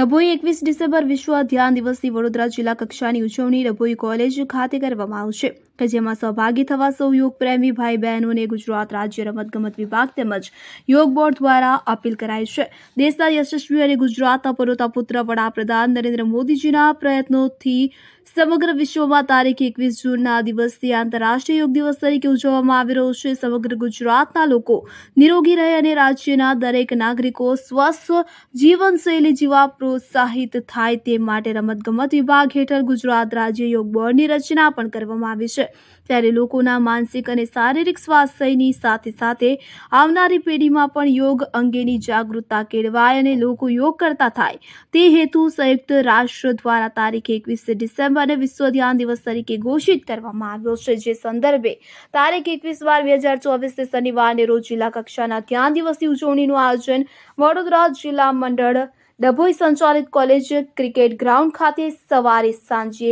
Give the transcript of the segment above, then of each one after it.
ડભોઈ એકવીસ ડિસેમ્બર વિશ્વ ધ્યાન દિવસની વડોદરા જિલ્લા કક્ષાની ઉજવણી ડભોઈ કોલેજ ખાતે કરવામાં આવશે, કે જેમાં સહભાગી થવા સૌ યોગ પ્રેમી ભાઈ બહેનોને ગુજરાત રાજ્ય રમતગમત વિભાગ તેમજ યોગ બોર્ડ દ્વારા અપીલ કરાઈ છે. દેશના યશસ્વી અને ગુજરાતના પરોતા પુત્ર વડાપ્રધાન નરેન્દ્ર મોદીજીના પ્રયત્નોથી સમગ્ર વિશ્વમાં તારીખ એકવીસ જૂનના દિવસથી આંતરરાષ્ટ્રીય યોગ દિવસ તરીકે ઉજવવામાં આવી રહ્યો છે. સમગ્ર ગુજરાતના લોકો નિરોગી રહે અને રાજ્યના દરેક નાગરિકો સ્વસ્થ જીવનશૈલી જીવવા પ્રોત્સાહિત થાય તે માટે રમતગમત વિભાગ હેઠળ ગુજરાત રાજ્ય યોગ બોર્ડની રચના પણ કરવામાં આવી છે. ત્યારે લોકોના માનસિક અને શારીરિક સ્વાસ્થ્યની સાથે સાથે આવનારી પેઢીમાં પણ યોગ અંગેની જાગૃતતા કેળવાય અને લોકો યોગ કરતા થાય. તે હેતુ સંયુક્ત રાષ્ટ્ર દ્વારા તારીખ એકવીસ ડિસેમ્બર અને વિશ્વ ધ્યાન દિવસ તરીકે ઘોષિત કરવામાં આવ્યો છે. જે સંદર્ભે તારીખ એકવીસ બાર બે હજાર ચોવીસને શનિવારને રોજ જિલ્લા કક્ષાના ધ્યાન દિવસની ઉજવણીનું આયોજન વડોદરા જિલ્લા મંડળ ડભોઈ સંચાલિત કોલેજ ક્રિકેટ ગ્રાઉન્ડ ખાતે સવારે સાંજે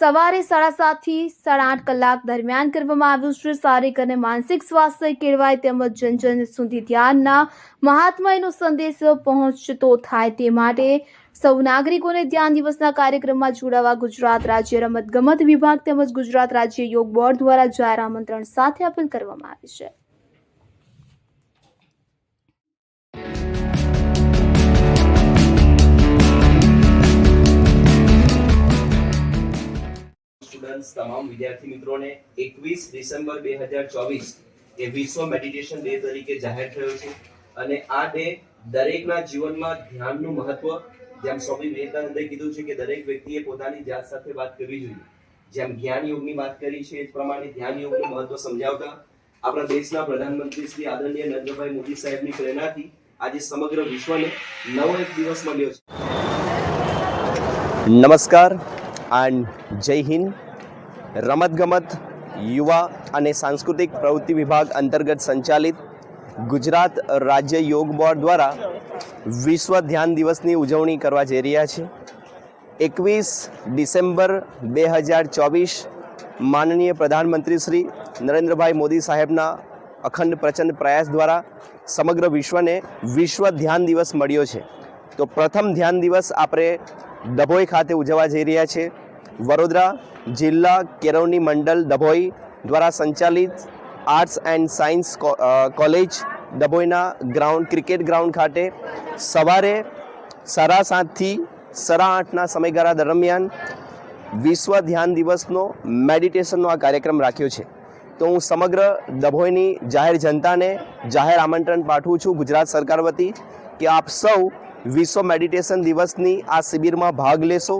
સવારે સાડા સાતથી સાડા આઠ કલાક દરમિયાન કરવામાં આવ્યું છે. શારીરિક અને માનસિક સ્વાસ્થ્ય કેળવાય તેમજ જન જન સુધી ધ્યાનના મહાત્મયનો સંદેશ પહોંચતો થાય તે માટે સૌ નાગરિકોને ધ્યાન દિવસના કાર્યક્રમમાં જોડાવા ગુજરાત રાજ્ય રમતગમત વિભાગ તેમજ ગુજરાત રાજ્ય યોગ બોર્ડ દ્વારા જાહેર આમંત્રણ સાથે અપીલ કરવામાં આવી છે. સ્ટુડન્ટ્સ તમામ વિદ્યાર્થી મિત્રોને એકવીસ ડિસેમ્બર બે હજાર ચોવીસ એ વિશ્વ મેડિટેશન ડે તરીકે જાહેર થયો છે. અને આ ડે દરેકના જીવનમાં ધ્યાનનું મહત્વ, જેમ સ્વામી વિવેકાનંદે કીધું છે કે દરેક વ્યક્તિએ પોતાની જાત સાથે વાત કરવી જોઈએ. જેમ જ્ઞાન યોગની વાત કરી છે, એ પ્રમાણે ધ્યાન યોગનું મહત્વ સમજાવતા આપણા દેશના પ્રધાનમંત્રી શ્રી આદરણીય નરેન્દ્રભાઈ મોદી સાહેબની પ્રેરણાથી આજે સમગ્ર વિશ્વને નવો એક દિવસ મળ્યો છે. નમસ્કાર એન્ડ જય હિન્દ. રમતગમત, યુવા અને સાંસ્કૃતિક પ્રવૃત્તિ વિભાગ અંતર્ગત સંચાલિત ગુજરાત રાજ્ય યોગ બોર્ડ દ્વારા વિશ્વ ધ્યાન દિવસની ઉજવણી કરવા જઈ રહ્યા છે. એકવીસ ડિસેમ્બર બે હજાર ચોવીસ માનનીય પ્રધાનમંત્રી શ્રી નરેન્દ્રભાઈ મોદી સાહેબના અખંડ પ્રચંડ પ્રયાસ દ્વારા સમગ્ર વિશ્વને વિશ્વ ધ્યાન દિવસ મળ્યો છે. તો પ્રથમ ધ્યાન દિવસ આપણે ડભોઈ ખાતે ઉજવવા જઈ રહ્યા છે. વડોદરા જિલ્લા કેરવની મંડળ ડભોઈ દ્વારા સંચાલિત આર્ટ્સ એન્ડ સાયન્સ કોલેજ ડભોઈના ગ્રાઉન્ડ, ક્રિકેટ ગ્રાઉન્ડ ખાતે સવારે સાડા સાતથી સાડા આઠના સમયગાળા દરમિયાન વિશ્વ ધ્યાન દિવસનો મેડિટેશનનો આ કાર્યક્રમ રાખ્યો છે. તો હું સમગ્ર ડભોઈની જાહેર જનતાને જાહેર આમંત્રણ પાઠવું છું ગુજરાત સરકાર વતી કે આપ સૌ વિશ્વ મેડિટેશન દિવસની આ શિબિરમાં ભાગ લેશો.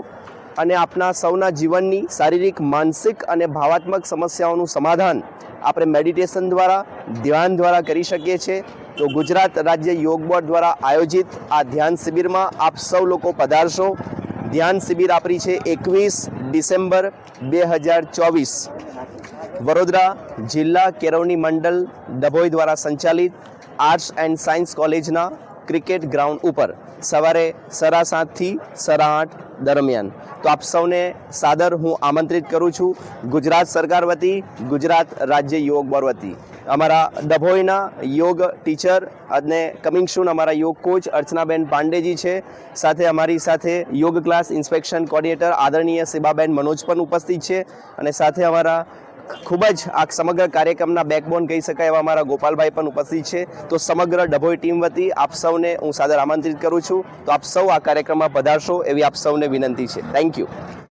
અને આપના સૌના જીવનની શારીરિક, માનસિક અને ભાવાત્મક સમસ્યાઓનું સમાધાન આપણે મેડિટેશન દ્વારા, ધ્યાન દ્વારા કરી શકીએ છીએ. તો ગુજરાત રાજ્ય યોગ બોર્ડ દ્વારા આયોજિત આ ધ્યાન શિબિરમાં આપ સૌ લોકો પધારશો. ધ્યાન શિબિર આપણી છે એકવીસ ડિસેમ્બર બે હજાર ચોવીસ. વડોદરા જિલ્લા કેરવણી મંડળ ડભોઈ દ્વારા સંચાલિત આર્ટ્સ એન્ડ સાયન્સ કોલેજના ક્રિકેટ ગ્રાઉન્ડ ઉપર સવારે સરા સાતથી સરા આઠ દરમિયાન. તો આપ સૌને સાદર હું આમંત્રિત કરું છું ગુજરાત સરકાર વતી, ગુજરાત રાજ્ય યોગ બોર્ડ વતી. અમારા ડભોઈના યોગ ટીચર અને કમિંગ સૂન અમારા યોગ કોચ અર્ચનાબેન પાંડેજી છે. સાથે અમારી સાથે યોગ ક્લાસ ઇન્સ્પેક્શન કોર્ડિનેટર આદરણીય શિબાબેન મનોજ પણ ઉપસ્થિત છે. અને સાથે અમારા ખૂબ જ આ સમગ્ર કાર્યક્રમના બેકબોન કહી શકાય એવા મારા ગોપાલભાઈ પણ ઉપસ્થિત છે. તો સમગ્ર ડભોઈ ટીમ વતી આપ સૌને હું સાદર આમંત્રિત કરું છું. તો આપ સૌ આ કાર્યક્રમમાં પધારશો એવી આપ સૌને વિનંતી છે. Thank you